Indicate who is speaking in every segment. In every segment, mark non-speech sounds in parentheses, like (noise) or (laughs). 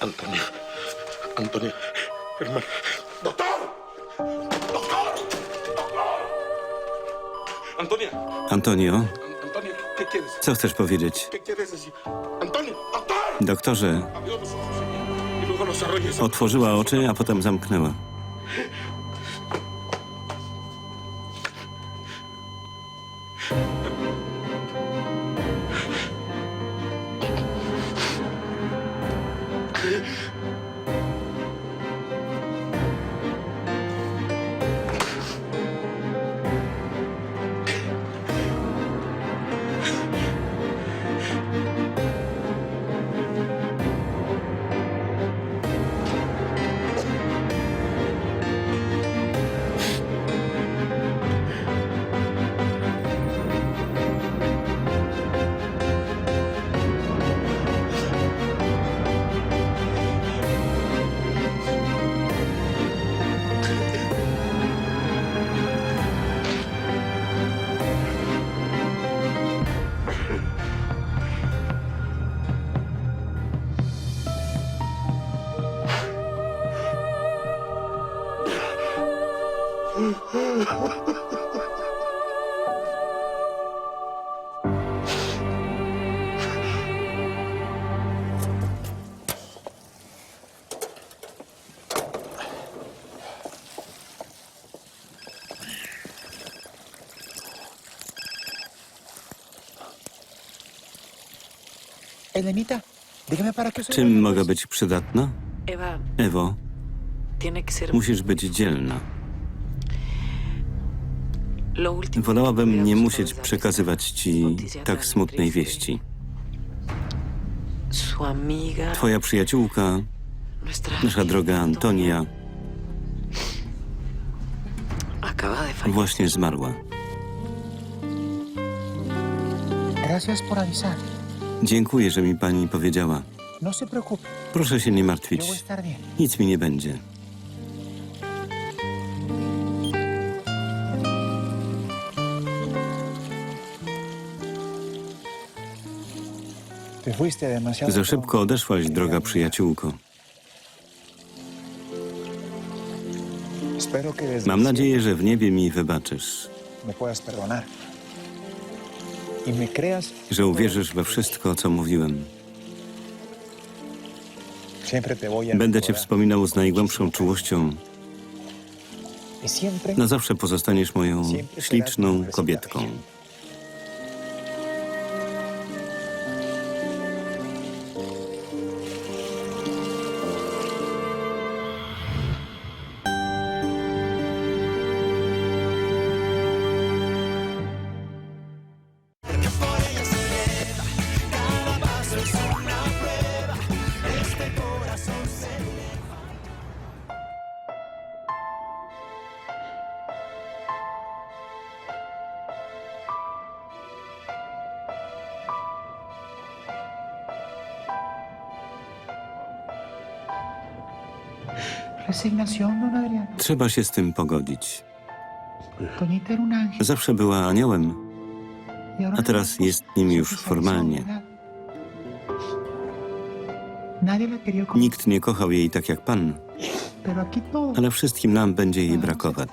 Speaker 1: Antonia. Antonia. Hermano. ¡Doctor! ¡Doctor! ¡Doctor! Antonia.
Speaker 2: Antonio,
Speaker 1: An- Antonia, ¿qué quieres?
Speaker 2: co chcesz powiedzieć?
Speaker 1: ¿Qué quieres decir? Antonio, doctor.
Speaker 2: Doktorze,
Speaker 1: Abrió los ojos y luego los cerró y eso-
Speaker 2: otworzyła oczy, a potem zamknęła. Czym mogę być przydatna?
Speaker 3: Eva,
Speaker 2: Ewo, musisz być dzielna. Wolałabym nie musieć przekazywać ci tak smutnej wieści. Twoja przyjaciółka, nasza droga Antonia, właśnie zmarła. Dziękuję, że mi pani powiedziała.
Speaker 4: No
Speaker 2: Proszę się nie martwić. Nic mi nie będzie. Za szybko odeszłaś, droga przyjaciółko. Mam nadzieję, że w niebie mi wybaczysz.
Speaker 4: Y
Speaker 2: że uwierzysz we wszystko, co mówiłem. Będę cię wspominał z najgłębszą czułością.
Speaker 4: Y
Speaker 2: Na zawsze pozostaniesz moją śliczną kobietką. Trzeba się z tym pogodzić. Zawsze była aniołem, a teraz jest nim już formalnie. Nikt nie kochał jej tak jak pan, ale wszystkim nam będzie jej brakować.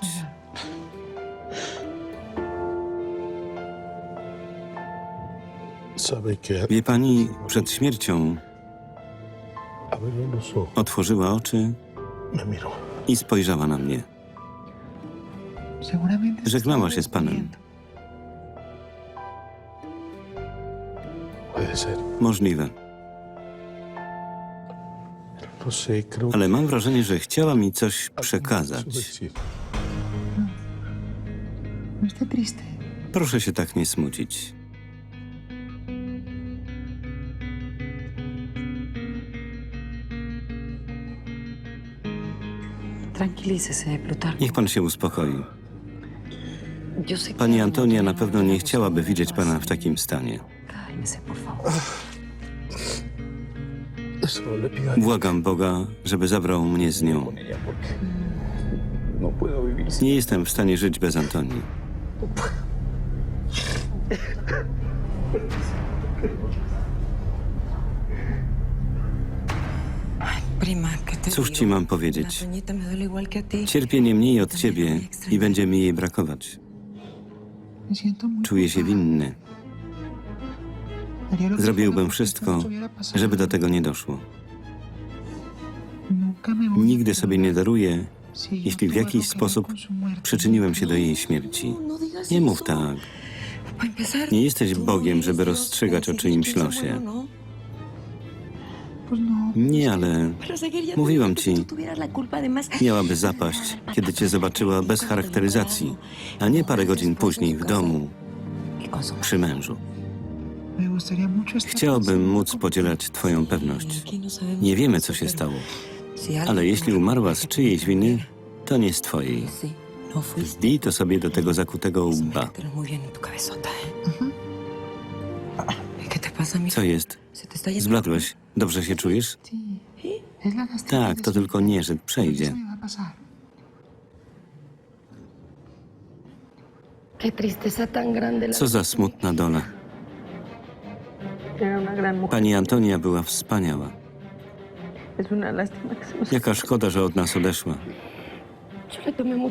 Speaker 2: Wie pani, przed śmiercią otworzyła oczy
Speaker 1: Me miró.
Speaker 2: i spojrzała na mnie.
Speaker 4: Seguramente
Speaker 2: Żegnała się z panem.
Speaker 4: despidiendo.
Speaker 1: Puede ser.
Speaker 2: Możliwe,
Speaker 1: No sé, creo
Speaker 2: ale mam wrażenie, że chciała mi coś
Speaker 1: que
Speaker 2: przekazać.
Speaker 1: decir.
Speaker 4: No triste.
Speaker 2: Proszę się tak nie smucić.
Speaker 3: Tranquilícese, Plutarco.
Speaker 2: Niech pan się uspokoi.
Speaker 3: Yo sé que
Speaker 2: Pani Antonia na
Speaker 3: no
Speaker 2: pewno nie chciałaby widzieć pana w takim stanie.
Speaker 3: Cálmese, por favor.
Speaker 1: Solo le pido a
Speaker 2: Błagam Boga, żeby zabrał mnie z nią.
Speaker 1: ella porque no puedo vivir sin
Speaker 2: Nie jestem w stanie żyć bez Antonii. (laughs) Cóż ci mam powiedzieć? Cierpię nie mniej od ciebie i będzie mi jej brakować. Czuję się winny. Zrobiłbym wszystko,
Speaker 4: no
Speaker 2: żeby do tego nie doszło. Nigdy sobie nie daruję, jeśli w jakiś sposób przyczyniłem się do jej śmierci.
Speaker 3: No
Speaker 2: Nie mów tak. Nie jesteś
Speaker 3: no
Speaker 2: Bogiem, żeby rozstrzygać o czyimś losie. Nie, ale Mówiłam ci, miałaby zapaść, kiedy cię zobaczyła bez charakteryzacji, a nie parę godzin później w domu przy mężu. Chciałbym móc podzielać twoją pewność.
Speaker 3: No
Speaker 2: Nie wiemy, co się stało, ale jeśli umarła z czyjejś winy, to nie z twojej.
Speaker 3: No.
Speaker 2: Zdij to sobie do tego zakutego łba.
Speaker 3: Métetelo
Speaker 2: Co jest? Zbladłeś? Dobrze się czujesz? Tak, to tylko nieżyt przejdzie. Co za smutna dola. Pani Antonia była wspaniała. Jaka szkoda, że od nas odeszła.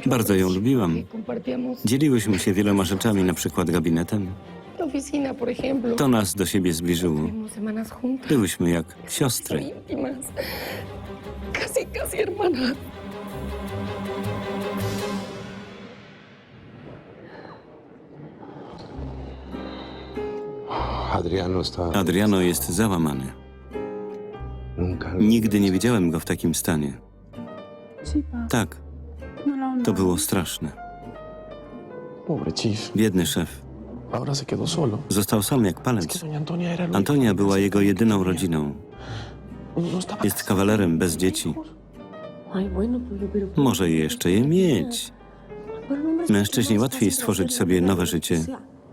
Speaker 2: Bardzo ją lubiłam. Dzieliłyśmy się wieloma rzeczami, na przykład gabinetem.
Speaker 5: La oficina, por ejemplo.
Speaker 2: To nas do siebie zbliżyło. Byłyśmy jak siostry.
Speaker 1: Adriano está.
Speaker 2: Adriano jest załamany.
Speaker 1: Nunca.
Speaker 2: Nigdy nie widziałem go w takim stanie. Tak, to było straszne.
Speaker 1: Pobre chief.
Speaker 2: Biedny szef.
Speaker 1: Ahora se quedó solo.
Speaker 2: Został sam jak palec.
Speaker 1: Antonia
Speaker 2: była jego jedyną rodziną.
Speaker 1: No
Speaker 2: Jest kawalerem bez dzieci. Może jeszcze je mieć. Mężczyźnie łatwiej stworzyć sobie nowe życie,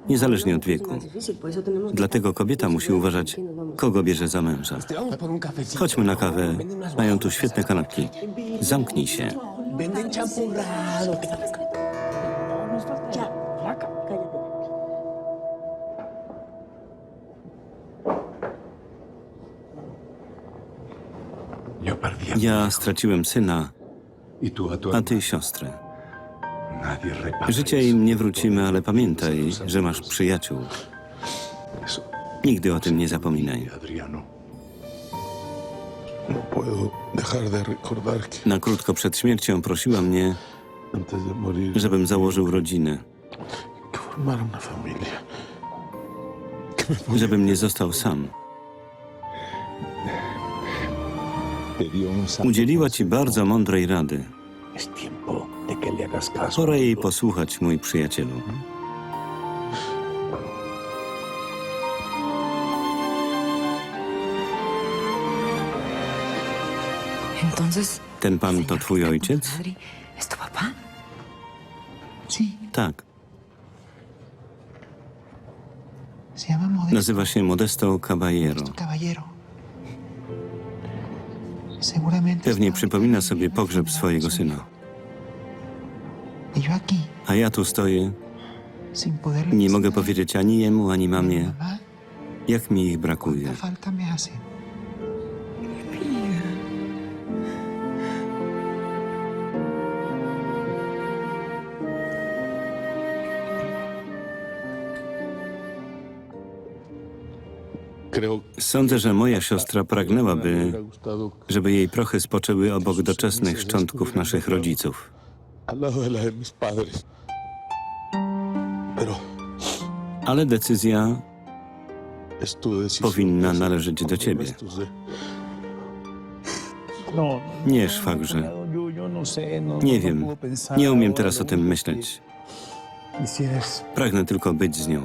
Speaker 2: niezależnie od wieku. Dlatego kobieta musi uważać, kogo bierze za męża. Chodźmy na kawę. Mają tu świetne kanapki. Zamknij się. Ja straciłem syna,
Speaker 6: a
Speaker 2: ty siostrę. Życia im nie wrócimy, ale pamiętaj, że masz przyjaciół. Nigdy o tym nie zapominaj.
Speaker 1: No
Speaker 2: Na krótko przed śmiercią prosiła mnie, żebym założył rodzinę, żebym nie został sam. Udzieliła ci bardzo mądrej rady. Pora jej posłuchać, mój przyjacielu. Ten pan to twój ojciec? Tak, nazywa się Modesto Caballero. Pewnie przypomina sobie pogrzeb swojego syna.
Speaker 4: Y
Speaker 2: A ja tu stoję, nie mogę powiedzieć ani jemu, ani mamie, jak mi ich brakuje. Sądzę, że moja siostra pragnęłaby, żeby jej prochy spoczęły obok doczesnych szczątków naszych rodziców. Ale decyzja powinna należeć do ciebie. Nie, szwagrze. Nie wiem. Nie umiem teraz o tym myśleć. Pragnę tylko być z nią.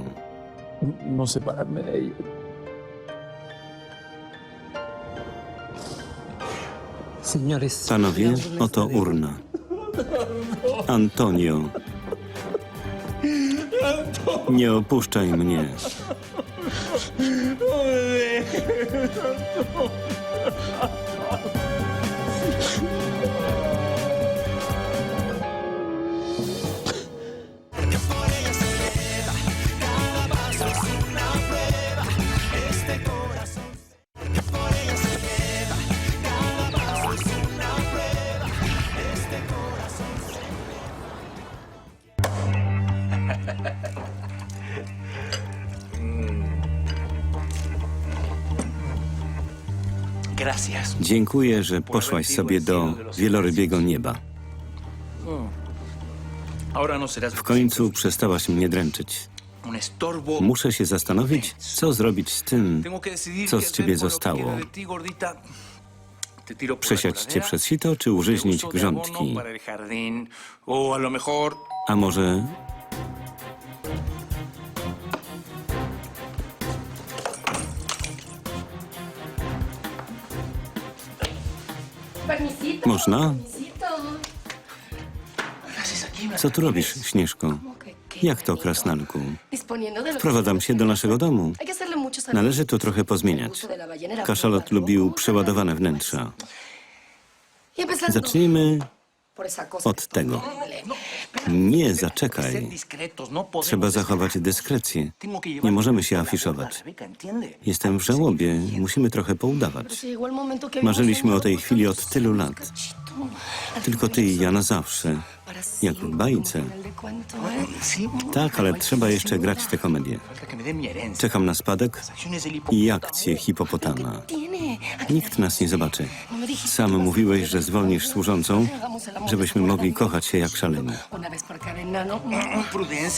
Speaker 2: Panowie, oto urna. Antonio. Nie opuszczaj mnie. Dziękuję, że poszłaś sobie do wielorybiego nieba. W końcu przestałaś mnie dręczyć. Muszę się zastanowić, co zrobić z tym, co z ciebie zostało. Przesiać cię przez sito, czy użyźnić grządki?
Speaker 4: A
Speaker 2: może można? Co tu robisz, Śnieżko?
Speaker 5: ¿Cómo que qué,
Speaker 2: Jak to, krasnalku? Wprowadzam się do naszego domu. Należy
Speaker 5: arreglos.
Speaker 2: trochę pozmieniać. Kaszalot lubił przeładowane wnętrza. Zacznijmy od tego. Nie zaczekaj. Trzeba zachować dyskrecję. Nie możemy się afiszować. Jestem w żałobie. Musimy trochę poudawać. Marzyliśmy o tej chwili od tylu lat. Tylko ty i ja na zawsze. Jak w bajce. Tak, ale trzeba jeszcze grać tę komedię. Czekam na spadek i akcję hipopotama. Nikt nas nie zobaczy. Sam mówiłeś, że zwolnisz służącą, żebyśmy mogli kochać się jak szaleni.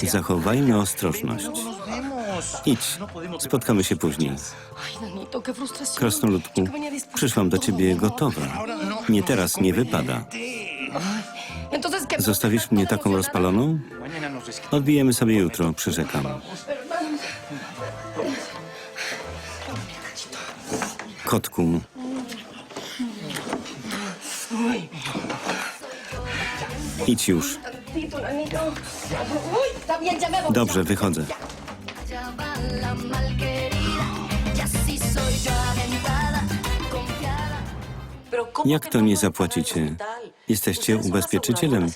Speaker 2: Zachowajmy ostrożność. Idź. Spotkamy się później.
Speaker 5: Frustración.
Speaker 2: Krasnoludku, przyszłam do ciebie
Speaker 5: ¿no?
Speaker 2: gotowa. Nie teraz, nie wypada. Zostawisz mnie taką rozpaloną? Odbijemy sobie jutro, przyrzekam. Kotku, idź już.
Speaker 5: Tantito, Nanito. Ya
Speaker 7: va la malquerida, ya sí soy yo aventada, confiada.
Speaker 2: Jak to nie zapłacicie? Jesteście ubezpieczycielem.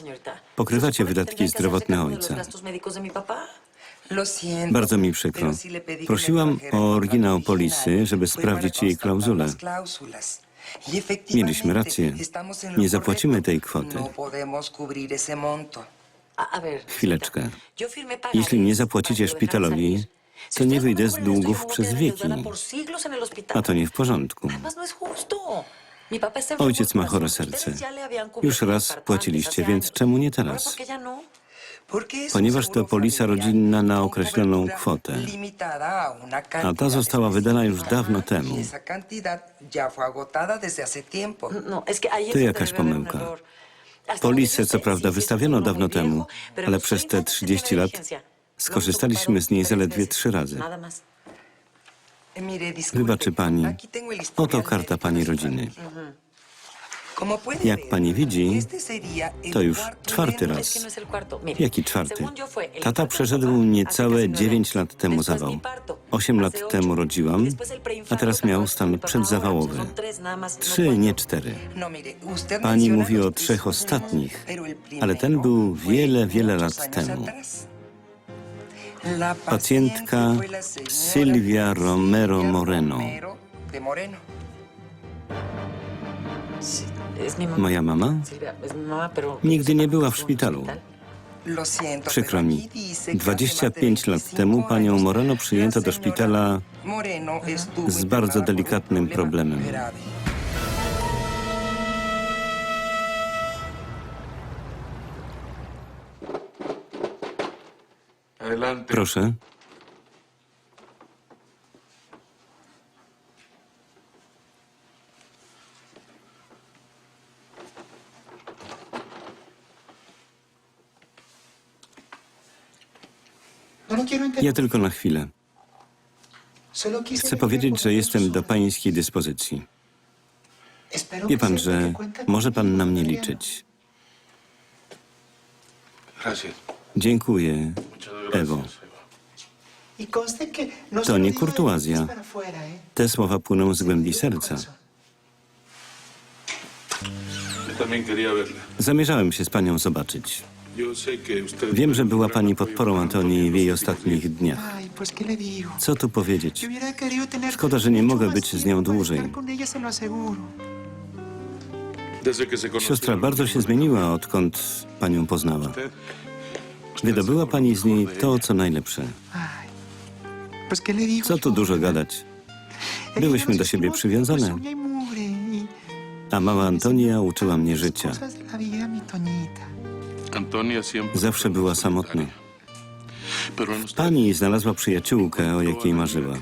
Speaker 2: Pokrywacie wydatki zdrowotne ojca. Bardzo mi przykro. Prosiłam o oryginał polisy, żeby sprawdzić jej klauzulę.
Speaker 3: Y
Speaker 2: Mieliśmy rację. Nie zapłacimy tej kwoty.
Speaker 3: No.
Speaker 2: Chwileczkę. Jeśli nie zapłacicie szpitalowi, to nie wyjdę z długów przez wieki. A to nie w porządku. Ojciec ma chore serce. Już raz płaciliście, więc czemu nie teraz?
Speaker 3: Un
Speaker 2: Ponieważ to polisa rodzinna na
Speaker 3: con
Speaker 2: określoną kwotę.
Speaker 3: a
Speaker 2: ta została wydana już dawno temu.
Speaker 3: Y tiempo.
Speaker 2: To jakaś pomyłka. Polisę co prawda wystawiono dawno temu, ale przez te 30 lat skorzystaliśmy z niej zaledwie trzy razy. Wybaczy pani. Oto karta pani rodziny. Jak pani widzi, to już czwarty raz. Jaki czwarty? Tata przeszedł niecałe 9 lat temu zawał. 8 lat temu rodziłam, a teraz miał stan przedzawałowy. Trzy, nie cztery. Pani mówi o trzech ostatnich, ale ten był wiele, wiele lat temu. Pacjentka Sylvia Romero Moreno. Moja mama nigdy nie była w szpitalu. Przykro mi.
Speaker 3: aquí dice que hace
Speaker 2: 25
Speaker 3: más de
Speaker 2: lat temu
Speaker 3: 25
Speaker 2: panią Moreno przyjęto do szpitala z bardzo delikatnym problemem. Proszę. Ja tylko na chwilę. Chcę powiedzieć, że jestem do pańskiej dyspozycji. Wie pan, że może pan na mnie liczyć.
Speaker 1: Gracias.
Speaker 2: Dziękuję, Ewo.
Speaker 8: To
Speaker 2: nie kurtuazja. Te słowa płyną z głębi serca. Zamierzałem się z panią zobaczyć. Wiem, że była pani podporą Antonii w jej ostatnich dniach. Co tu powiedzieć? Szkoda, że nie mogę być z nią dłużej.
Speaker 1: Se conocieron,
Speaker 2: Siostra bardzo się zmieniła, odkąd panią poznała. Wydobyła pani z niej to, co najlepsze. Co tu dużo gadać? Byłyśmy do siebie przywiązane, a mała Antonia uczyła mnie życia. Zawsze była samotna. Pani znalazła przyjaciółkę, o jakiej marzyła.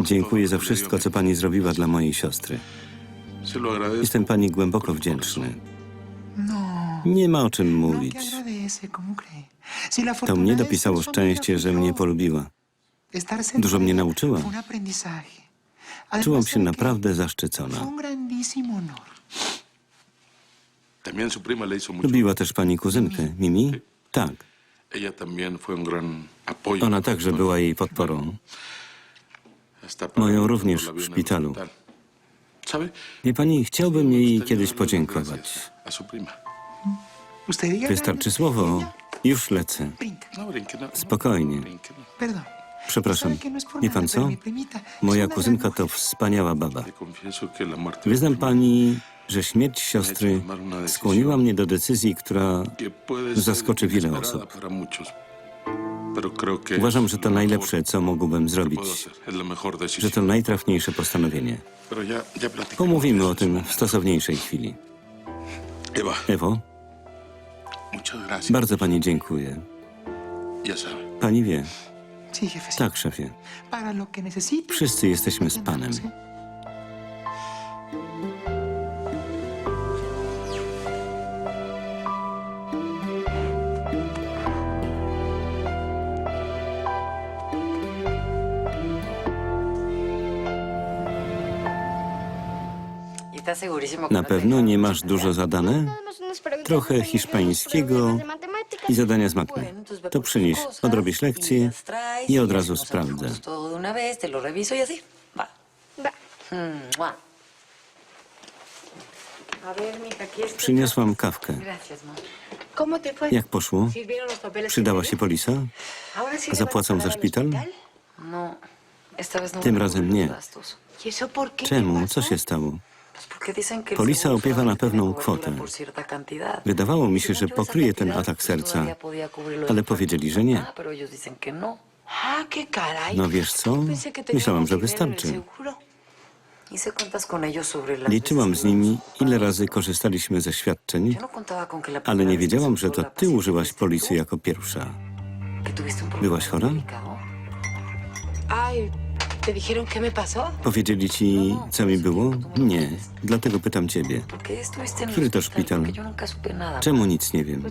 Speaker 2: Dziękuję za wszystko, co pani zrobiła dla mojej siostry. Jestem pani głęboko wdzięczny. Nie ma o czym mówić. To mnie dopisało szczęście, że mnie polubiła. Dużo mnie nauczyła. Czułam się naprawdę zaszczycona. Lubiła też pani kuzynkę, Mimi? Tak. Ona także była jej podporą. Moją również w szpitalu. Wie pani, chciałbym jej kiedyś podziękować. Wystarczy słowo. Już lecę. Spokojnie. Przepraszam. Wie pan co? Moja kuzynka to wspaniała baba. Wyznam pani, że śmierć siostry skłoniła mnie do decyzji, która zaskoczy wiele osób. Uważam, że to najlepsze, co mógłbym zrobić. Że to najtrafniejsze postanowienie. Pomówimy o tym w stosowniejszej chwili. Ewo, bardzo pani dziękuję. Pani wie, tak, szefie. Wszyscy jesteśmy z panem.
Speaker 3: ¿Y estás segurísimo que
Speaker 2: Na
Speaker 3: no
Speaker 2: pewno nie masz dużo zadane? Trochę hiszpańskiego i zadania z matmy. To przynieś, odrobisz
Speaker 3: traes
Speaker 2: i od razu sprawdzę. Przyniosłam kawkę. Jak poszło? Przydała się polisa?
Speaker 5: ¿Ahora sí le
Speaker 2: Zapłacą za szpital? Tym razem nie. Czemu?
Speaker 5: ¿Qué
Speaker 2: Co się stało? Polisa opiewa na pewną kwotę. Wydawało mi się, że pokryje ten atak serca, ale powiedzieli, że nie.
Speaker 3: No.
Speaker 2: Wiesz co? Myślałam, że wystarczy. Liczyłam z nimi, ile razy korzystaliśmy ze świadczeń, ale nie wiedziałam, że to ty użyłaś
Speaker 3: tú,
Speaker 2: jako pierwsza. ¿Byłaś chora?
Speaker 3: Delicado.
Speaker 5: Ay, ¿te dijeron qué me pasó?
Speaker 2: Powiedzieli ci, co mi było? Nie, dlatego pytam ciebie.
Speaker 3: ¿Por qué estuviste en el
Speaker 2: Który to szpital? Czemu nic nie wiem?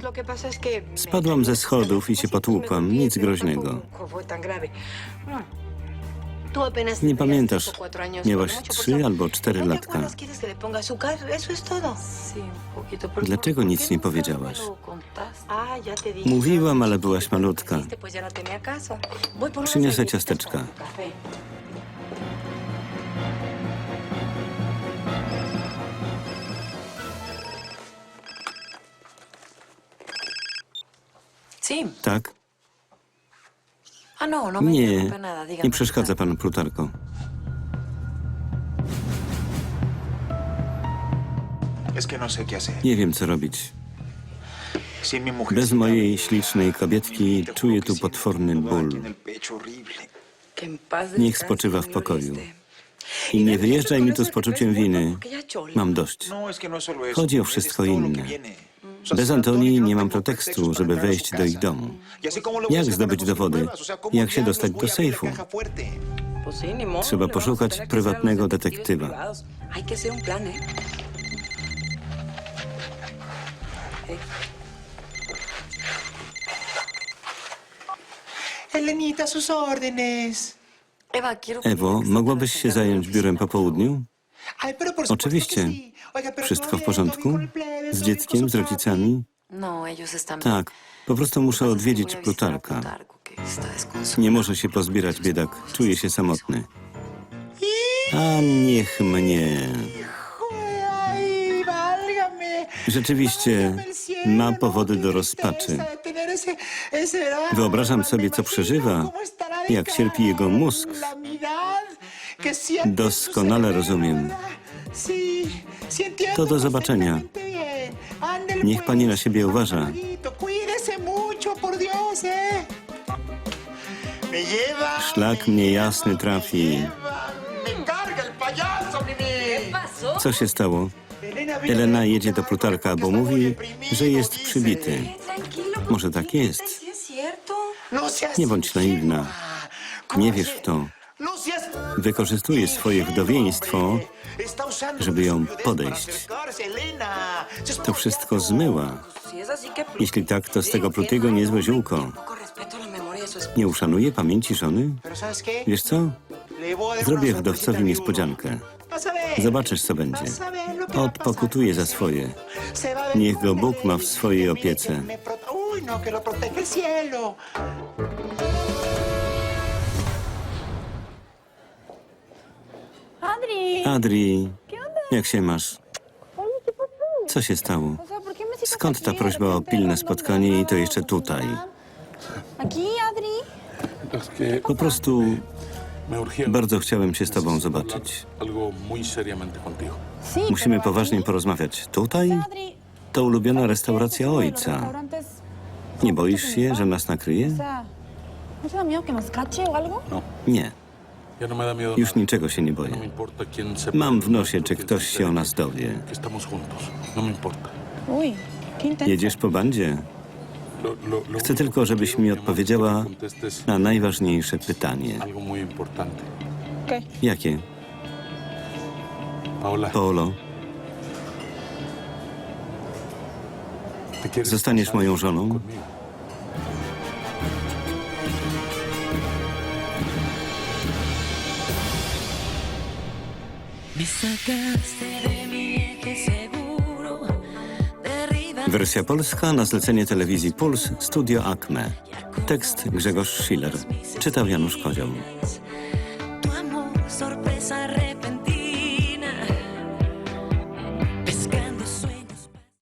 Speaker 2: Spadłam ze schodów i się potłukłam, nic groźnego. Nie pamiętasz, miałaś trzy albo cztery
Speaker 5: ¿No te
Speaker 2: latka. Dlaczego
Speaker 3: ¿por
Speaker 2: nic nie powiedziałaś?
Speaker 5: Ah.
Speaker 2: Mówiłam, ale byłaś malutka.
Speaker 5: hiciste, Pues
Speaker 2: Tak?
Speaker 3: Ah, no, no
Speaker 2: Nie, nie przeszkadza panu Plutarko.
Speaker 4: No.
Speaker 2: Nie wiem, co robić. Bez mojej ślicznej kobietki czuję tu potworny ból. Niech spoczywa w pokoju. I nie wyjeżdżaj mi tu z poczuciem winy. Mam dość. Chodzi o wszystko inne. Bez Antonii nie
Speaker 4: no
Speaker 2: mam pretekstu, żeby wejść do ich domu. Jak zdobyć dowody?
Speaker 4: pruebas, o sea, ¿cómo
Speaker 2: Jak się dostać do sejfu? Trzeba
Speaker 3: a
Speaker 2: poszukać prywatnego detektywa.
Speaker 3: ¿eh? Ey,
Speaker 4: Elenita, sus órdenes.
Speaker 2: Ewo, mogłabyś się zająć biurem po południu? Oczywiście. Wszystko
Speaker 4: todo
Speaker 2: w porządku? Z dzieckiem, z rodzicami?
Speaker 3: No.
Speaker 2: Tak, po prostu muszę odwiedzić Plutarka. Nie może się pozbierać biedak, czuje się samotny. A niech mnie. Rzeczywiście ma powody do rozpaczy. Wyobrażam sobie, co przeżywa, jak cierpi jego mózg. Doskonale rozumiem. To do zobaczenia. Niech pani na siebie uważa. Szlak mnie jasny trafi. Co się stało?
Speaker 4: Elena
Speaker 2: jedzie do plutarka, bo mówi, że jest przybity. Może tak jest. Nie bądź naiwna. Nie wierz w to. Wykorzystuje swoje wdowieństwo, żeby ją podejść. To wszystko zmyła. Jeśli tak, to z tego Plutiego niezłe ziółko. Nie uszanuje pamięci żony? Wiesz co? Zrobię wdowcowi niespodziankę. Zobaczysz, co będzie. Odpokutuje za swoje. Niech go Bóg ma w swojej opiece.
Speaker 8: Adri.
Speaker 2: Jak się masz? Co się stało?
Speaker 8: O sea, ¿por qué me citas
Speaker 2: Skąd ta prośba o pilne
Speaker 8: ¿dónde
Speaker 2: spotkanie i to jeszcze tutaj? Po prostu bardzo chciałem się z tobą zobaczyć. Musimy poważnie porozmawiać. Tutaj? To ulubiona
Speaker 8: ¿sabes
Speaker 2: restauracja ojca. Nie boisz się, że nas nakryje? Nie, już
Speaker 1: nada.
Speaker 2: niczego się nie
Speaker 1: No
Speaker 2: boję.
Speaker 1: sepa.
Speaker 2: Mam w nosie, czy ktoś się o nas dowie.
Speaker 1: No me importa.
Speaker 8: Uy, qué intenso.
Speaker 2: Jedziesz po bandzie? Chcę tylko, żebyś mi odpowiedziała na najważniejsze pytanie. Jakie?
Speaker 1: Paola,
Speaker 2: Paolo,
Speaker 1: ¿te quieres
Speaker 2: zostaniesz moją żoną? Wersja polska na zlecenie telewizji Puls Studio Acme. Tekst Grzegorz Schiller. Czytał Janusz Kozioł.